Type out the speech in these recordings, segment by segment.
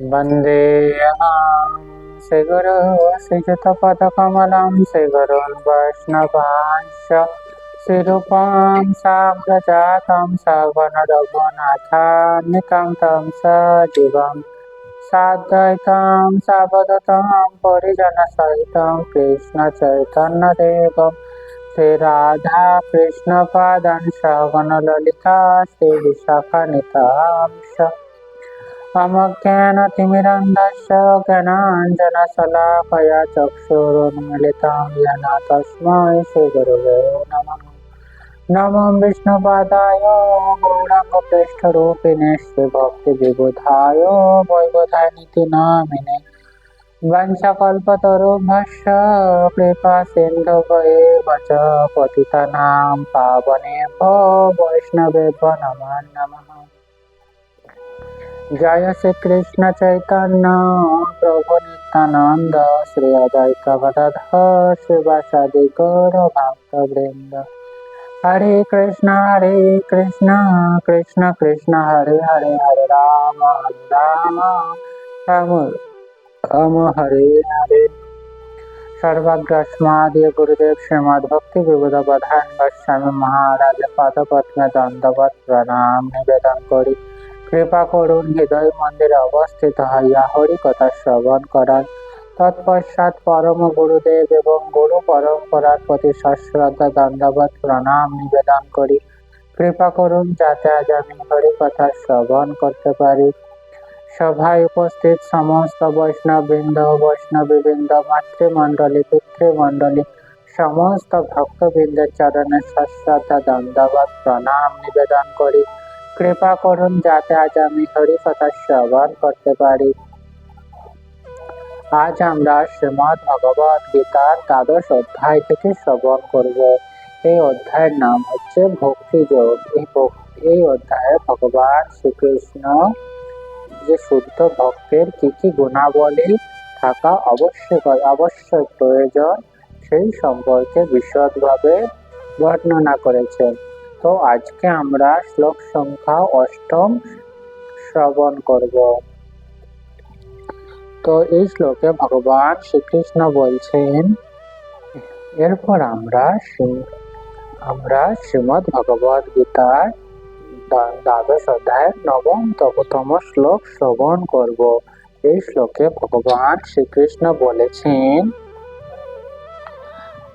वन्देऽहं श्रीगुरो श्रीयुतपदकमलं श्रीगुरून् वैष्णवांश्च। श्रीरूपां साग्रजातं सगणरघुनाथान्वितं तं सजीवं साद्वैतं सावधतं परिजनसहितं कृष्णचैतन्यदेवं श्रीराधा कृष्णपादं सगणललिता श्रीविशाखानितांश ममज्ञानतिमिरन्धस्य ज्ञानाञ्जनशलाकया चक्षुरुन्मिलितं येन तस्मै श्रीगुरुवे नमः नमो विष्णुपादाय गौरङ्गप्रेष्ठरूपिणे श्रीभक्तिविबुधाय वैबुधानिति नामिने वंशकल्पतरुभ्यश्च कृपासिन्धुभयेव च पतितानां पावनेभ्यो वैष्णवेभ्यो नमः नमः जय श्री कृष्ण चैतन्य प्रभु नित्यानंद श्री अद्वैत गदाधर शिवासादि गौर भक्त वृंद हरे कृष्ण हरे कृष्ण कृष्ण कृष्ण हरे हरे हरे राम हरे राम राम राम हरे हरे सर्वग्रस्मादि गुरुदेव श्रीमद भक्ति विबुध प्रधान गोस्वामी महाराज पद पद्म दंडवत प्रणाम निवेदन करी কৃপা করুন, হৃদয় মন্দিরে অবস্থিত হইয়া হরি কথা শ্রবণ করার তৎপশ্চাৎ পরম গুরুদেব এবং গুরু পরম্পরার প্রতি সশ্রদ্ধা দণ্ডবত প্রণাম নিবেদন করি। কৃপা করুন যাতে আজ আমি হরি কথা শ্রবণ করতে পারি। সভায় উপস্থিত সমস্ত বৈষ্ণব বৃন্দ বৈষ্ণবী বৃন্দ মাতৃমণ্ডলী, পিতৃমণ্ডলী, সমস্ত ভক্তবৃন্দের চরণে সশ্রদ্ধা দণ্ডবত প্রণাম নিবেদন করি। কৃপা করুন যাতে আজ আমি হরি কথা শ্রবণ করতে পারি। আজ আমরা শ্রীমদ ভগবত গীতার দ্বাদশ অধ্যায় থেকে শ্রবণ করব। এই অধ্যায়ের নাম হচ্ছে ভক্তি যোগ। এই এই অধ্যায়ে ভগবান শ্রীকৃষ্ণ যে শুদ্ধ ভক্তের কি কি গুণাবলী থাকা অবশ্যই অবশ্যই প্রয়োজন, সেই সম্পর্কে বিশদভাবে বর্ণনা করেছেন। তো আজকে আমরা শ্লোক সংখ্যা অষ্টম শ্রবণ করব। তো এই শ্লোকে ভগবান শ্রীকৃষ্ণ বলছেন, এরপর আমরা আমরা শ্রীমদ ভগবত গীতার দ্বাদশ অধ্যায়ের নবম তপতম শ্লোক শ্রবণ করব। এই শ্লোকে ভগবান শ্রীকৃষ্ণ বলেছেন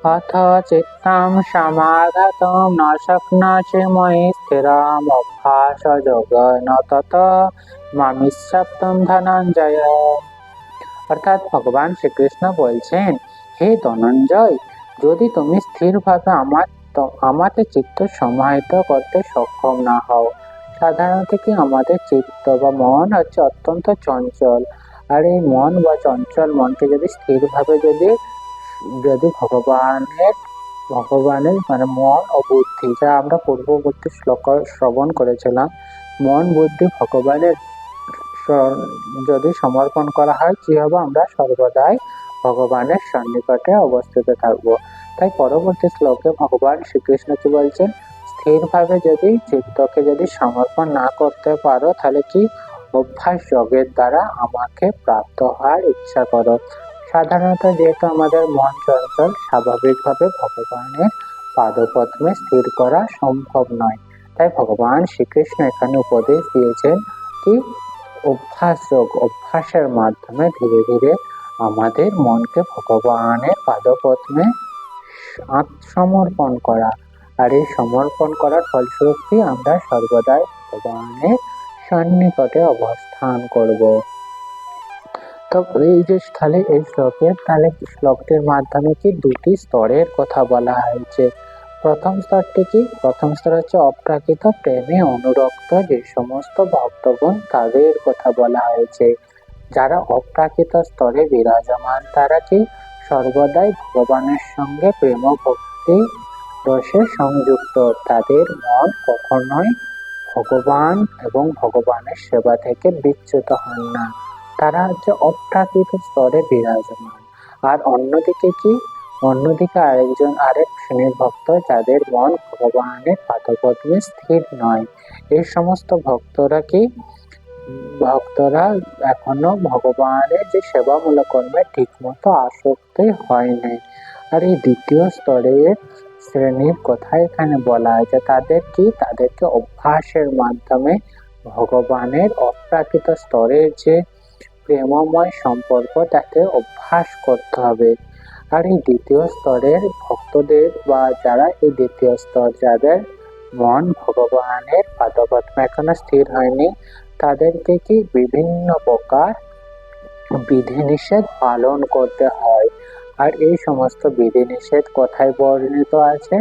अथ चित्तं समागतं न शक्नोषि मयि स्थिरमभ्यासयोगेन तत মামিষ্যাপ্তম ধনঞ্জয় অর্থাৎ ভগবান শ্রীকৃষ্ণ বলছেন হে ধনঞ্জয় যদি তুমি স্থিরভাবে আমার আমাদের চিত্ত সমাহিত করতে সক্ষম না হও সাধারণত কি আমাদের চিত্ত বা মন হচ্ছে অত্যন্ত চঞ্চল আর এই মন বা চঞ্চল মনকে যদি স্থিরভাবে যদি যদি ভগবানের ভগবানের মানে মন ও বুদ্ধি, যা আমরা পূর্ববর্তী শ্লোক শ্রবণ করেছিলাম, মন, বুদ্ধি, ভগবানের যদি সমর্পণ করা হয়, কি হবে? আমরা সর্বদাই ভগবানের সন্নিকটে অবস্থিত থাকব। তাই পরবর্তী শ্লোকে ভগবান শ্রীকৃষ্ণ কি বলছেন, স্থিরভাবে যদি চিত্তকে যদি সমর্পণ না করতে পারো, তাহলে কি অভ্যাস যোগের দ্বারা আমাকে প্রাপ্ত হওয়ার ইচ্ছা করো? সাধারণত যেহেতু আমাদের মন চঞ্চল, স্বাভাবিকভাবে ভগবানের পাদপদ্মে স্থির করা সম্ভব নয়। তাই ভগবান শ্রীকৃষ্ণ এখানে উপদেশ দিয়েছেন কি, অভ্যাস যোগ, অভ্যাসের মাধ্যমে ধীরে ধীরে আমাদের মনকে ভগবানের পাদপদ্মে আত্মসমর্পণ করা। আর এই সমর্পণ করার ফলস্বরূপ আমরা সর্বদাই ভগবানের সন্নিকটে অবস্থান করব। তো এই যে তাহলে এই শ্লোকের তাহলে শ্লোকটির মাধ্যমে কি দুটি স্তরের কথা বলা হয়েছে? প্রথম স্তরটি কি? প্রথম স্তর হচ্ছে অপ্রাকৃত প্রেমে অনুরক্ত যে সমস্ত ভক্তগণ তাদের কথা বলা হয়েছে। যারা অপ্রাকৃত স্তরে বিরাজমান, তারা কি সর্বদাই ভগবানের সঙ্গে প্রেম ভক্তি রসে সংযুক্ত? তাদের মন কখনোই ভগবান এবং ভগবানের সেবা থেকে বিচ্যুত হন না। তারা হচ্ছে অপ্রাকৃত স্তরে বিরাজমান। আর অন্যদিকে কি? অন্যদিকে আরেকজন, আরেক শ্রেণির ভক্ত, যাদের মন ভগবানের পাদপদ্মে স্থির নয়। এই সমস্ত ভক্তরা কি? ভক্তরা এখনও ভগবানের যে সেবামূলক কর্মে ঠিকমতো আসক্তি হয়নি আর এই দ্বিতীয় স্তরের শ্রেণির কথা এখানে বলা হয়েছে তাদের কি? তাদেরকে অভ্যাসের মাধ্যমে ভগবানের অপ্রাকৃত স্তরের যে প্রেমময় সম্পর্ক তাকে অভ্যাস করতে হবে। আর এই দ্বিতীয় স্তরের ভক্তদের বা যারা এই দ্বিতীয় স্তর যাদের মন ভগবানের পাদপদ্ম এখনও স্থির হয়নি, তাদেরকে কি বিভিন্ন প্রকার বিধিনিষেধ পালন করতে হয়? আর এই সমস্ত বিধিনিষেধ কোথায় বর্ণিত আছে?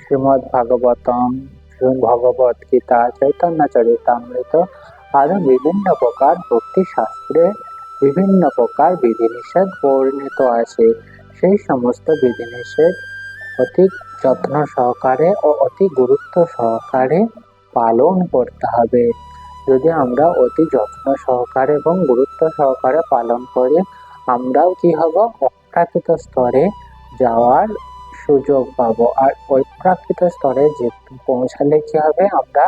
শ্রীমদ ভাগবতম ভগবত গীতা, চৈতন্য চরিতামৃত আরও বিভিন্ন প্রকার ভক্তি শাস্ত্রে বিভিন্ন প্রকার বিধিনিষেধ বর্ণিত আছে। সেই সমস্ত বিধিনিষেধ অতি যত্ন সহকারে ও অতি গুরুত্ব সহকারে পালন করতে হবে। যদি আমরা অতি যত্ন সহকারে এবং গুরুত্ব সহকারে পালন করি, আমরাও কি হব? অপ্রাকৃত স্তরে যাওয়ার সুযোগ পাব। আর ওই প্রাকৃত স্তরে যে পৌঁছালে কি হবে? আমরা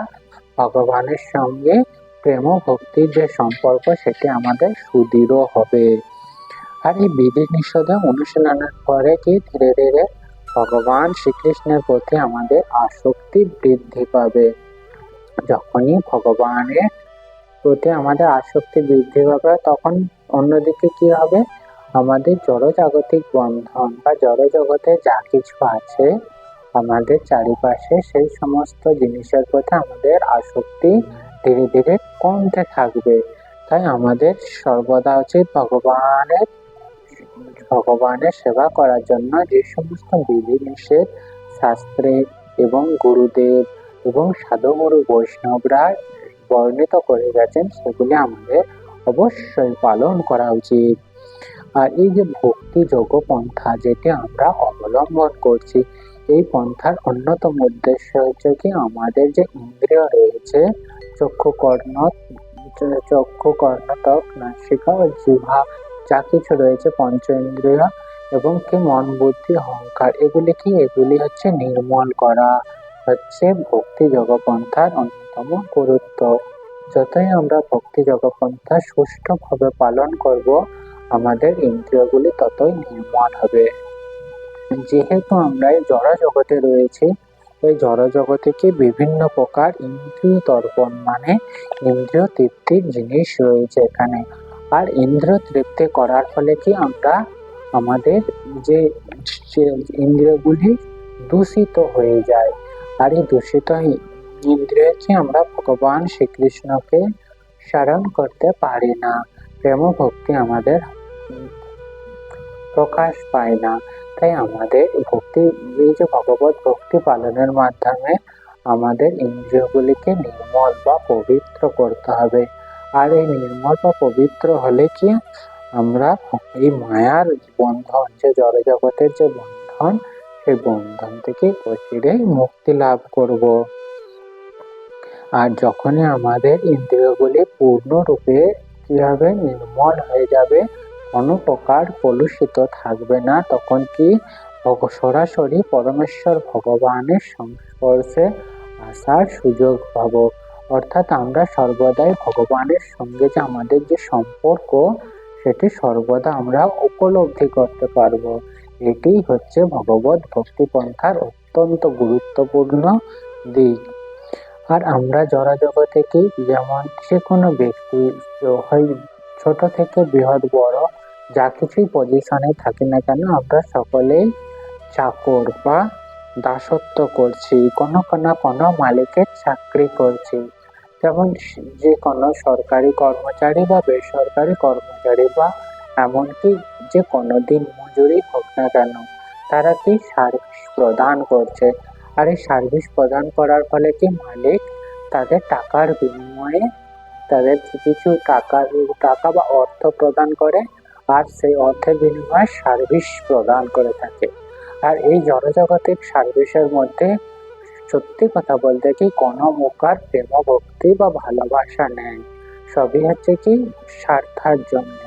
ভগবানের সঙ্গে প্রেম ও ভক্তির যে সম্পর্ক, সেটি আমাদের সুদৃঢ় হবে। আর এই বিধি নিষেধে অনুশীলনের পরে কি ধীরে ধীরে ভগবান শ্রীকৃষ্ণের প্রতি আমাদের আসক্তি বৃদ্ধি পাবে? যখনই ভগবানের প্রতি আমাদের আসক্তি বৃদ্ধি পাবে, তখন অন্যদিকে কি হবে? আমাদের জড়জাগতিক বন্ধন বা জড়জগতে যা কিছু আছে, আমাদের চারিপাশে সেই সমস্ত জিনিসের প্রতি আমাদের আসক্তি ধীরে ধীরে কমতে থাকবে। তাই আমাদের সর্বদা উচিত ভগবানের ভগবানের সেবা করার জন্য যে সমস্ত বিধিনিষেধ শাস্ত্রে এবং গুরুদেব এবং সাধুগুরু বৈষ্ণবরা বর্ণিত করে গেছেন, সেগুলি আমাদের অবশ্যই পালন করা উচিত। আর এই যে ভক্তি যোগ পন্থা যেটি আমরা অবলম্বন করছি, এই পন্থার অন্যতম উদ্দেশ্য হচ্ছে কি, আমাদের যে ইন্দ্রিয় রয়েছে চক্ষু কর্ণ চক্ষু কর্ণ ত্বক নাসিকা ও জিহ্বা যা কিছু রয়েছে পঞ্চ ইন্দ্রিয় এবং কি মন, বুদ্ধি, অহংকার। এগুলি কি? এগুলি হচ্ছে নির্মল করা, হচ্ছে ভক্তি জগপন্থার অন্যতম গুরুত্ব। যতই আমরা ভক্তি জগপন্থা সুষ্ঠুভাবে পালন করব, আমাদের ইন্দ্রিয়গুলি ততই নির্মল হবে। যেহেতু আমরা জড় জগতে রয়েছি এই জড় জগতে বিভিন্ন প্রকার ইন্দ্রিয় তর্পণ মানে ইন্দ্রিয় তৃপ্তির জিনিস রয়েছে এখানে। আর ইন্দ্রিয় তৃপ্তি করার ফলে কি আমরা আমাদের যে ইন্দ্রিয়গুলি দূষিত হয়ে যায়, আর এই দূষিত ইন্দ্রিয়কে আমরা ভগবান শ্রীকৃষ্ণকে স্মরণ করতে পারি না প্রেম ভক্তি আমাদের প্রকাশ পায় না। তাই আমাদের ভক্তি, এই যে ভগবত ভক্তি পালনের মাধ্যমে আমাদের ইন্দ্রিয়গুলিকে নির্মল বা পবিত্র করতে হবে। আর এই নির্মল বা পবিত্র হলে কি? আমরা এই মায়ার বন্ধন, যে জড়জগতের যে বন্ধন, সেই বন্ধন থেকে অচিরেই মুক্তি লাভ করব। আর যখনই আমাদের ইন্দ্রিয়গুলি পূর্ণরূপে কি হবে নির্মল হয়ে যাবে কোনো প্রকার কলুষিত থাকবে না, তখন কি সরাসরি পরমেশ্বর ভগবানের সংস্পর্শে আসার সুযোগ পাব? অর্থাৎ আমরা সর্বদাই ভগবানের সঙ্গে যে আমাদের যে সম্পর্ক, সেটি সর্বদা আমরা উপলব্ধি করতে পারব। এটি হচ্ছে ভগবত ভক্তিপন্থার অত্যন্ত গুরুত্বপূর্ণ দিক। আর আমরা জড়জগতে কি যেমন যে কোনো ব্যক্তি, হয় ছোট থেকে বৃহৎ, বড় যা কিছুই পজিশনে থাকি না কেন, আমরা সকলেই চাকর বা দাসত্ব করছি, কোনো কোনো কোনো মালিকের চাকরি করছি। যেমন যে কোনো সরকারি কর্মচারী বা বেসরকারি কর্মচারী বা এমনকি যে কোনো দিন মজুরি হোক না কেন, তারা কি সার্ভিস প্রদান করছে? আর এই সার্ভিস প্রদান করার ফলে কি মালিক তাদের টাকার বিনিময়ে তাদের কিছু টাকা টাকা বা অর্থ প্রদান করে? আর সেই অর্থের বিনিময়ে সার্ভিস প্রদান করে থাকে। আর এই জড়জগতিক সার্ভিসের মধ্যে সত্যি কথা বলতে কি কোনো প্রকার প্রেম ভক্তি বা ভালোবাসা নেই। সবই হচ্ছে কি স্বার্থার জন্য।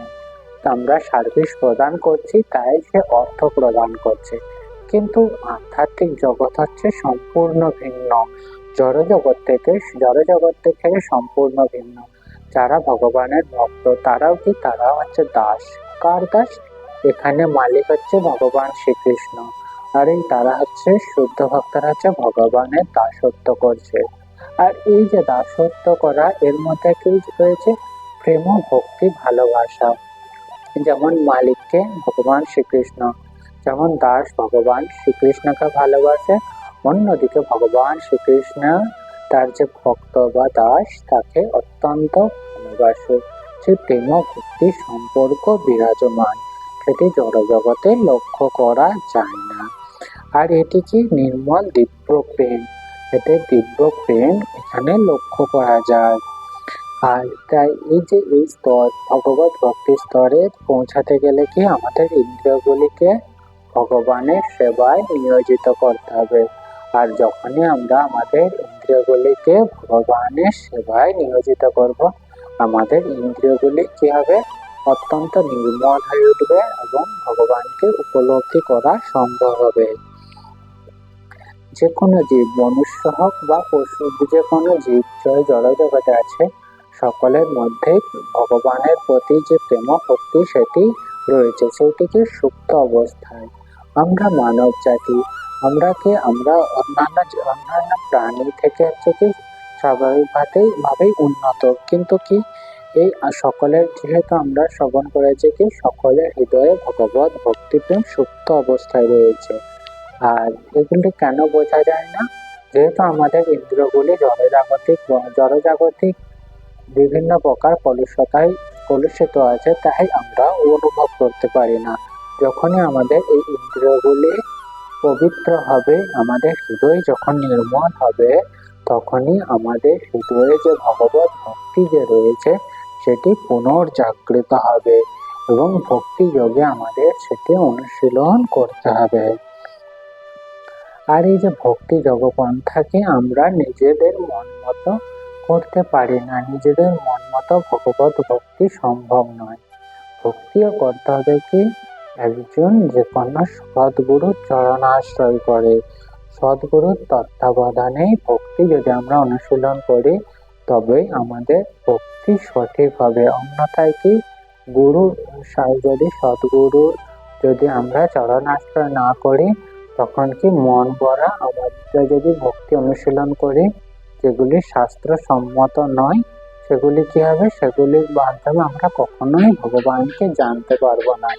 আমরা সার্ভিস প্রদান করছি, তাই সে অর্থ প্রদান করছে। কিন্তু আধ্যাত্মিক জগৎ হচ্ছে সম্পূর্ণ ভিন্ন। জড় জগৎ থেকে জড় জগৎ থেকে সম্পূর্ণ ভিন্ন। যারা ভগবানের ভক্ত, তারাও কি তারা হচ্ছে দাস? কার দাস এখানে মালিক হচ্ছে ভগবান শ্রীকৃষ্ণ। আর এই তারা হচ্ছে শুদ্ধ ভক্তরা হচ্ছে ভগবানের দাসত্ব করছে। আর এই যে দাসত্ব করা, এর মধ্যে কি রয়েছে? প্রেম ভক্তি ভালোবাসা। যেমন মালিককে ভগবান শ্রীকৃষ্ণ, যেমন দাস ভগবান শ্রীকৃষ্ণকে ভালোবাসে, অন্যদিকে ভগবান শ্রীকৃষ্ণ তার যে ভক্ত বা দাস, তাকে অত্যন্ত ভালোবাসে। সেই প্রেম ভক্তি সম্পর্ক বিরাজমান। সেটি জড়জগতে লক্ষ্য করা যায় না। আর এটি কি নির্মল দিব্য প্রেম? এতে দিব্য প্রেম এখানে লক্ষ্য করা যায়। আর তাই এই যে এই স্তর, ভগবত ভক্তি স্তরে পৌঁছাতে গেলে কি আমাদের ইন্দ্রিয়গুলিকে ভগবানের সেবায় নিয়োজিত করতে হবে? আর যখনই আমরা আমাদের ইন্দ্রিয়গুলিকে ভগবানের সেবায় নিয়োজিত করব আমাদের ইন্দ্রিয়গুলি কি হবে অত্যন্ত নির্মল হয়ে উঠবে এবং ভগবানকে উপলব্ধি করা সম্ভব হবে? যে কোনো জীব, মনুষ্য হোক বা পশু যে কোনো জীব, জয় জড়জগতে আছে, সকলের মধ্যে ভগবানের প্রতি যে প্রেম ভক্তি সেটি রয়েছে সেটিকে সুপ্ত অবস্থায়। আমরা মানব জাতি, আমরা কি? আমরা অন্যান্য অন্যান্য প্রাণী থেকে হচ্ছে কি স্বাভাবিকভাবেই ভাবেই উন্নত। কিন্তু কি? এই সকলের যেহেতু আমরা শ্রবণ করেছি কি, সকলের হৃদয়ে ভগবত ভক্তিপ্রেম সুপ্ত অবস্থায় রয়েছে। আর এগুলি কেন বোঝা যায় না? যেহেতু আমাদের ইন্দ্রগুলি জড়জাগতিক জড়জাগতিক বিভিন্ন প্রকার কলুষতায় কলুষিত আছে, তাই আমরা অনুভব করতে পারি না। যখনই আমাদের এই ইন্দ্রগুলি পবিত্র হবে, আমাদের হৃদয় যখন নির্মল হবে তখনই আমাদের হৃদয়ে যে ভগবত ভক্তি যে রয়েছে, সেটি পুনর্জাগৃত হবে এবং ভক্তি যোগে আমাদের সেটি অনুশীলন করতে হবে। আর এই যে ভক্তি জগপন্থাকে আমরা নিজেদের মন মতো করতে পারি না, নিজেদের মন মতো ভগবত ভক্তি সম্ভব নয়। ভক্তিও করতে হবে কি? একজন যে কোনো সদ্গুরুর চরণাশ্রয় করে। সদ্গুরুর তত্ত্বাবধানে ভক্তি যদি আমরা অনুশীলন করি তবে আমাদের ভক্তি সঠিক হবে। অন্যথায় কি? গুরু যদি সদ্গুরু যদি আমরা চরণাশ্রয় না করি, তখন কি মন ভরা আমাদের যদি ভক্তি অনুশীলন করি, যেগুলি শাস্ত্র সম্মত নয় সেগুলি কি হবে? সেগুলির মাধ্যমে আমরা কখনোই ভগবানকে জানতে পারব না।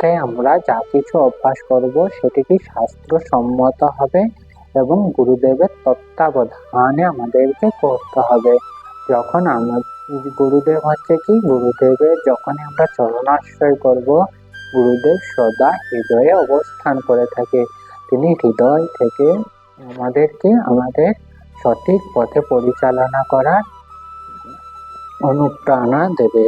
তাই আমরা যা কিছু অভ্যাস করব, সেটি কি শাস্ত্র সম্মত হবে এবং গুরুদেবের তত্ত্বাবধানে আমাদেরকে করতে হবে। যখন আমার, গুরুদেব হচ্ছে কি? গুরুদেবের যখনই আমরা চরণাশ্রয় করব, গুরুদেব সদা হৃদয়ে অবস্থান করে থাকে। তিনি হৃদয় থেকে আমাদেরকে আমাদের সঠিক পথে পরিচালনা করার অনুপ্রেরণা দেবে।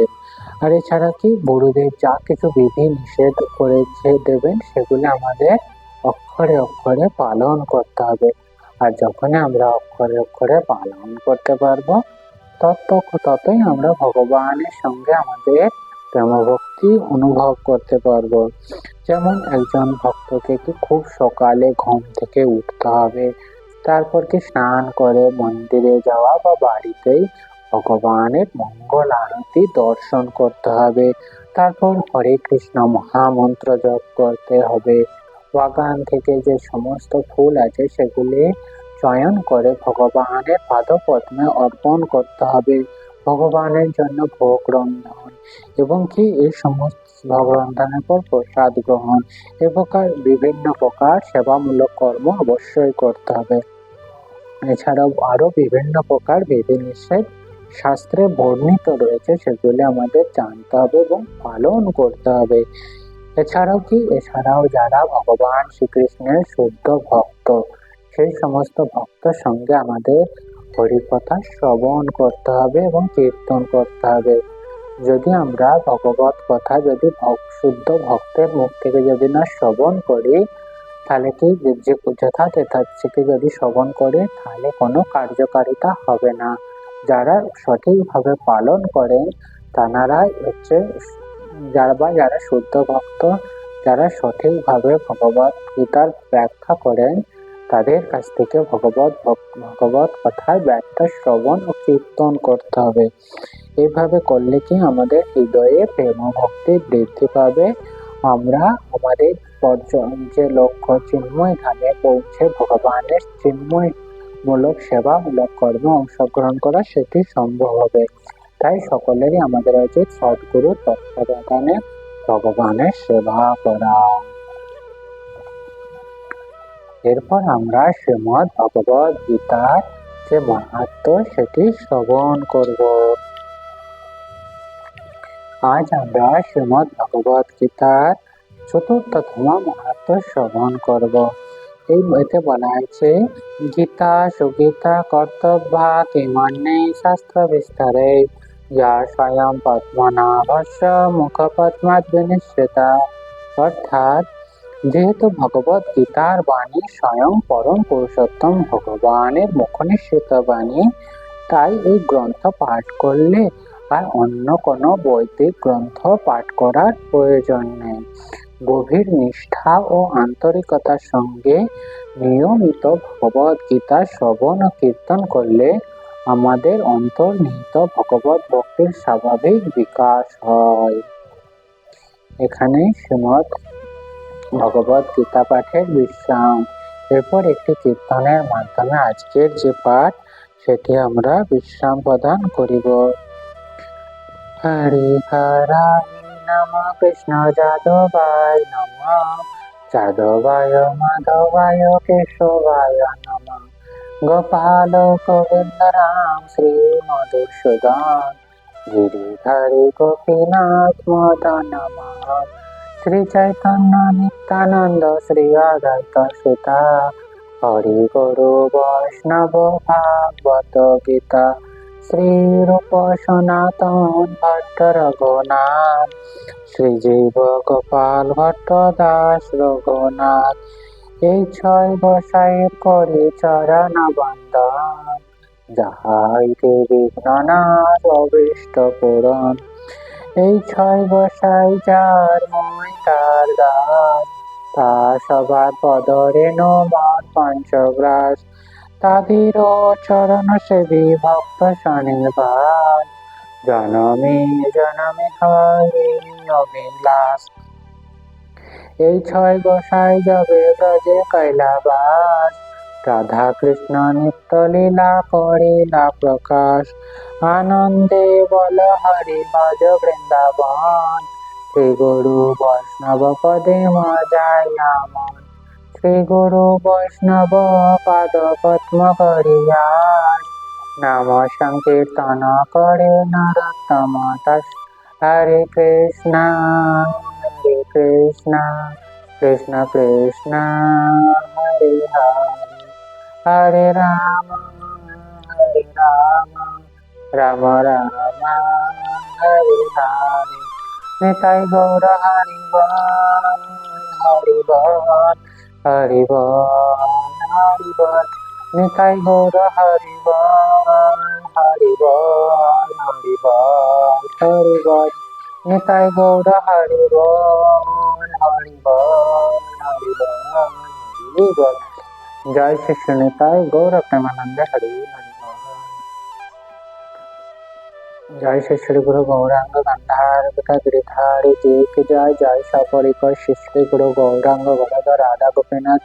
আর এছাড়া কি গুরুদেব যা কিছু বিধি নিষেধ করেছে দেবেন, সেগুলো আমাদের অক্ষরে অক্ষরে পালন করতে হবে। আর যখনই আমরা অক্ষরে অক্ষরে পালন করতে পারব তত ততই আমরা ভগবানের সঙ্গে আমাদের প্রেমভক্তি অনুভব করতে পারব। যেমন একজন ভক্তকে কি খুব সকালে ঘুম থেকে উঠতে হবে, তারপর কি স্নান করে মন্দিরে যাওয়া বা বাড়িতেই ভগবানের মঙ্গল আরতি দর্শন করতে হবে। তারপর হরে কৃষ্ণ মহামন্ত্র জপ করতে হবে। বাগান থেকে যে সমস্ত ফুল আছে সেগুলি চয়ন করে ভগবানের পাদপদ্মে অর্পণ করতে হবে। ভগবানের জন্য ভোগ রন্ধন এবং কি এই সমস্ত ভোগ রন্ধনের পর প্রসাদ গ্রহণ এ প্রকার বিভিন্ন প্রকার সেবামূলক কর্ম অবশ্যই করতে হবে। এছাড়াও আরও বিভিন্ন প্রকার বিধি নিষেধ শাস্ত্রে বর্ণিত রয়েছে, সেগুলি আমাদের জানতে হবে এবং পালন করতে হবে। এছাড়াও কি? এছাড়াও যারা ভগবান শ্রীকৃষ্ণের শুদ্ধ ভক্ত, সেই সমস্ত ভক্তর সঙ্গে আমাদের হরিকথা শ্রবণ করতে হবে এবং কীর্তন করতে হবে। যদি আমরা ভগবত কথা, যদি শুদ্ধ ভক্তের মুখ থেকে যদি না শ্রবণ করি, তাহলে কি? যে যথার্থ থেকে যদি শ্রবণ করে, তাহলে কোনো কার্যকারিতা হবে না। যারা সঠিকভাবে পালন করেন তানারাই হচ্ছে যারা বা যারা শুদ্ধ ভক্ত, যারা সঠিকভাবে ভগবত গীতার ব্যাখ্যা করেন, তাদের কাছ থেকে ভগবত ভগবত কথার ব্যাখ্যা শ্রবণ ও কীর্তন করতে হবে। এইভাবে করলে কি আমাদের হৃদয়ে প্রেম ভক্তি বৃদ্ধি পাবে? আমরা আমাদের যে লক্ষ্য চিন্ময় ধামে পৌঁছে ভগবানের চিন্ময় মূলক সেবামূলক কর্মে অংশগ্রহণ করা সেটি সম্ভব হবে। তাই সকলেরই আমাদের উচিত সদ্গুরু তত্ত্বাবধানে ভগবানের সেবা করা। এরপর আমরা শ্রীমদ ভগবদ গীতার যে মাহাত্ম সেটি শ্রবণ করব। আজ আমরা শ্রীমদ ভগবদ গীতার চতুর্থতম মাহাত্ম শ্রবণ করব। এই এতে বলা হয়েছে গীতা, সুগীতা, কর্তব্যা কিমান্নে শাস্ত্র বিস্তারে। যা স্বয়ং পদ্মনাভস্য মুখপদ্মাৎ বিনিশ্চিতা অর্থাৎ, যেহেতু ভগবত গীতার বাণী স্বয়ং পরম পুরুষোত্তম ভগবানের মুখনিশ্চিত বাণী, তাই এই গ্রন্থ পাঠ করলে আর অন্য কোনো বৈদিক গ্রন্থ পাঠ করার প্রয়োজন নেই। গভীর নিষ্ঠা ও আন্তরিকতার সঙ্গে নিয়মিত ভগবত গীতা শ্রবণ ও কীর্তন করলে আমাদের অন্তর্নিহিত ভগবত ভক্তির স্বাভাবিক বিকাশ হয়। এখানে শ্রীমদ ভগবত গীতা পাঠের বিশ্রাম। এরপর একটি কীর্তনের মাধ্যমে আজকের যে পাঠ, সেটি আমরা বিশ্রাম প্রদান করিব। হরি হরাই নম কৃষ্ণ যাদবায় নম। যাদবায় মাধবায় কেশবায় নম। গোপাল গোবিন্দ রাম শ্রী মধুসূদন। গিরিধারী গোপীনাথ মদন শ্রী চৈতন্য নিত্যানন্দ শ্রী অদ্বৈত সুতা। হরি গুরু বৈষ্ণব ভাগবত গীতা। শ্রী রূপ সনাতন ভট্ট রঘুনাথ শ্রীজীব গোপাল ভট্ট দাস রঘুনাথ, এই ছয় গোসাইয়ের করি চরণ বন্দন যাহাইতে বিঘ্ন নাশ অবিষ্ট পূরণ, এই ছয় বসাই যার মই তার দাস তা সবার পদরে নবার পঞ্চগ্রাস তাদের চরণ সেবী ভক্ত স্বনির্বাণ জনমে জনমে অবিলাস এই ছয় গোসাই যাবে ব্রজে কৈলাবাস। রাধা কৃষ্ণ নিত্য লীলা করিলা প্রকাশ। আনন্দে বল হরি ভজ বৃন্দাবন। শ্রী গুরু বৈষ্ণব পদে মজায় মন শ্রী গুরু বৈষ্ণব পাদ পদ্ম করিয়াস নাম সংকীর্তন করে নরোত্তম দাস হরে কৃষ্ণ হরে কৃষ্ণ কৃষ্ণ কৃষ্ণ হরে হরে হরে রাম হরে রাম রাম রাম হরে হরে নিতাই গৌর হরি বল হরি বল হরি বল হরি বল নিতাই গৌর হরি বল হরি বল হরি বল হরি বল নিতাই গৌর হরি বল হরি বল হরি বল হরি বল জয় শ্রী নিতাই গৌর প্রেমানন্দ হরি হরি বল জয় শ্রী শ্রী গুরু গৌরাঙ্গ গন্ধার পিতা গিরিধারী জি কি জয় জয় সপরিকর শ্রী শ্রী গুরু গৌরাঙ্গ বরদ রাধা গোপীনাথ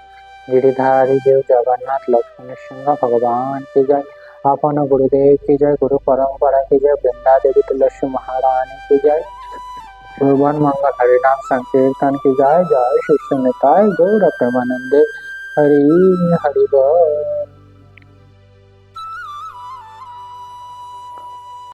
गिरिधारी देव जगन्नाथ लक्ष्मण सिंह भगवान की जय अपन गुरुदेव की जय गुरु परंपरा की जय वृंदा देवी तुलसी महारानी की जय भुवन मंगल हरिनाम संकीर्तन की जय जय शिष्य निताय गौर प्रेमानंदे हरि हरि बोल